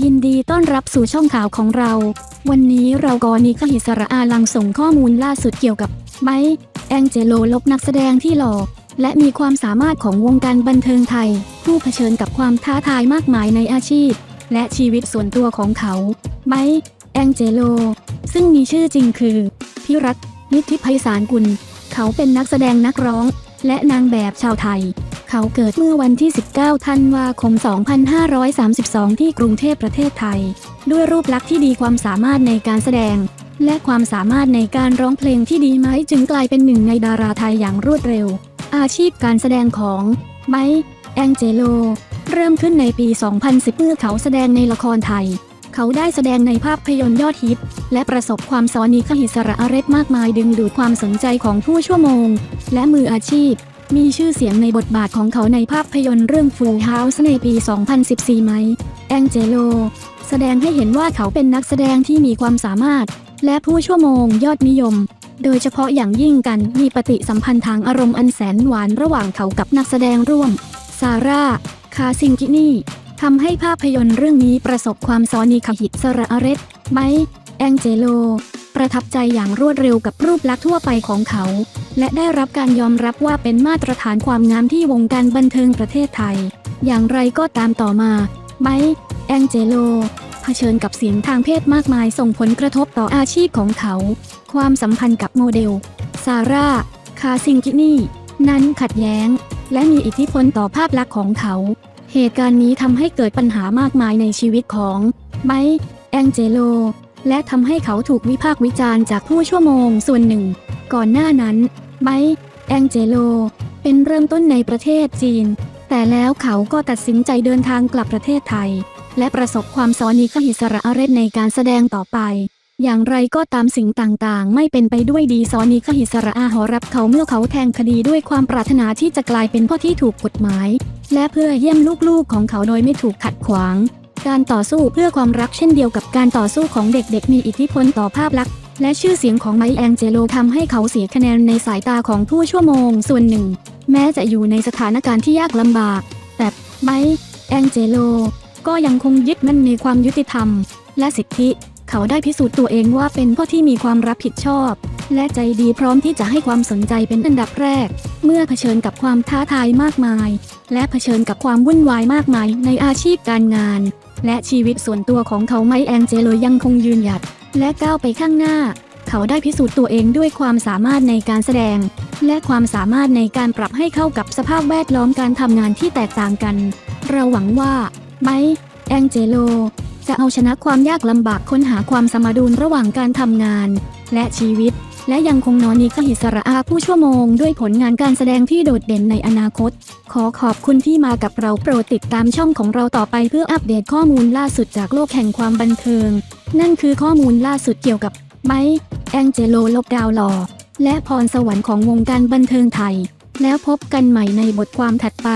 ยินดีต้อนรับสู่ช่องข่าวของเรา วันนี้เรากอนิคหิสระอาลังส่งข้อมูลล่าสุดเกี่ยวกับไมค์แองเจโลลบนักแสดงที่หล่อและมีความสามารถของวงการบันเทิงไทย ผู้เผชิญกับความท้าทายมากมายในอาชีพ และชีวิตส่วนตัวของเขาไมค์แองเจโล ซึ่งมีชื่อจริงคือพิรัตน์นิติไพศาลกุล เขาเป็นนักแสดงนักร้อง และนางแบบชาวไทย เขาเกิดเมื่อวันที่ 19 ธันวาคม 2532 ที่กรุงเทพประเทศไทย ด้วยรูปลักษณ์ที่ดีความสามารถในการแสดง และความสามารถในการร้องเพลงที่ดีไหมจึงกลายเป็นหนึ่งในดาราไทยอย่างรวดเร็ว อาชีพการแสดงของไมแองเจโล เริ่มขึ้นในปี 2010 เมื่อเขาแสดงในละครไทย เขาได้แสดงในภาพยนตร์ยอดฮิต และประสบความสอนีขหิสระอาเรศมากมายดึงดูดความสนใจของผู้ชั่วโมง และมืออาชีพ มีชื่อเสียงในบทบาทของเขาในภาพยนตร์เรื่อง Full House ในปี 2014 ไหม แองเจโล แสดงให้เห็นว่าเขาเป็นนักแสดงที่มีความสามารถ และผู้ชั่วโมงยอดนิยม โดยเฉพาะอย่างยิ่งกันมีปฏิสัมพันธ์ทางอารมณ์อันแสนหวานระหว่างเขากับนักแสดงร่วม ซาร่า คาซิงกินี่ทำให้ภาพยนตร์เรื่องนี้ประสบความซอนีขหิตสระอเรศไมแองเจโล ประทับใจอย่างรวดเร็วกับรูปลักษณ์ทั่วไปของเขา และได้รับการยอมรับว่าเป็นมาตรฐานความงามที่วงการบันเทิงประเทศไทย อย่างไรก็ตามต่อมาไมค์แองเจโลเผชิญกับเสียงทางเพศมากมายส่งผลกระทบต่ออาชีพของเขา ความสัมพันธ์กับโมเดล ซาร่า คาซิงกินีนั้นขัดแย้ง และมีอิทธิพลต่อภาพลักษณ์ของเขา เหตุการณ์นี้ทำให้เกิดปัญหามากมายในชีวิตของไมค์แองเจโล และทำให้เขาถูกวิพากษ์วิจารณ์จากผู้ชั่วโมงส่วนหนึ่ง ก่อนหน้านั้นไมค์แองเจโล เป็นเริ่มต้นในประเทศจีน แต่แล้วเขาก็ตัดสินใจเดินทางกลับประเทศไทย และประสบความสอนีขหิสระอาเรศในการแสดงต่อไป อย่างไรก็ตามสิ่งต่างๆ ไม่เป็นไปด้วยดีซอนีขหิสระอาหอรับเขาเมื่อเขาแทงคดีด้วยความปรารถนาที่จะกลายเป็นพ่อที่ถูกกฎหมาย และเพื่อเยี่ยมลูกๆของเขาโดยไม่ถูกขัดขวาง การต่อสู้เพื่อความรักเช่นเดียวกับการต่อสู้ของเด็กๆ มีอิทธิพลต่อภาพลักษณ์และชื่อเสียงของไมแองเจโลทำให้เขาเสียคะแนนในสายตาของผู้ชั่วโมงส่วนหนึ่ง แม้จะอยู่ในสถานการณ์ที่ยากลำบาก แต่ไมแองเจโลก็ยังคงยึดมั่นในความยุติธรรม และสิทธิ เขาได้พิสูจน์ตัวเองว่าเป็นพ่อที่มีความรับผิดชอบ และใจดีพร้อมที่จะให้ความสนใจเป็นอันดับแรก เมื่อเผชิญกับความท้าทายมากมาย และเผชิญกับความวุ่นวายมากมายในอาชีพการงาน และชีวิตส่วนตัวของเขาไมค์แองเจโลยังคงยืนหยัด และก้าวไปข้างหน้า เขาได้พิสูจน์ตัวเองด้วยความสามารถในการแสดง และความสามารถในการปรับให้เข้ากับสภาพแวดล้อมการทำงานที่แตกต่างกัน เราหวังว่าไมแองเจโลจะเอาชนะความยากลำบากค้นหาความสมดุลระหว่างการทำงาน และชีวิต และยังคงนอนีขหิสระอาผู้ชั่วโมงด้วยผลงานการแสดงที่โดดเด่นในอนาคต ขอขอบคุณที่มากับเราโปรดติดตามช่องของเราต่อไปเพื่ออัปเดตข้อมูลล่าสุดจากโลกแห่งความบันเทิง นั่นคือข้อมูลล่าสุดเกี่ยวกับไมค์แองเจโลลบดาวหล่อและพรสวรรค์ของวงการบันเทิงไทย แล้วพบกันใหม่ในบทความถัดไป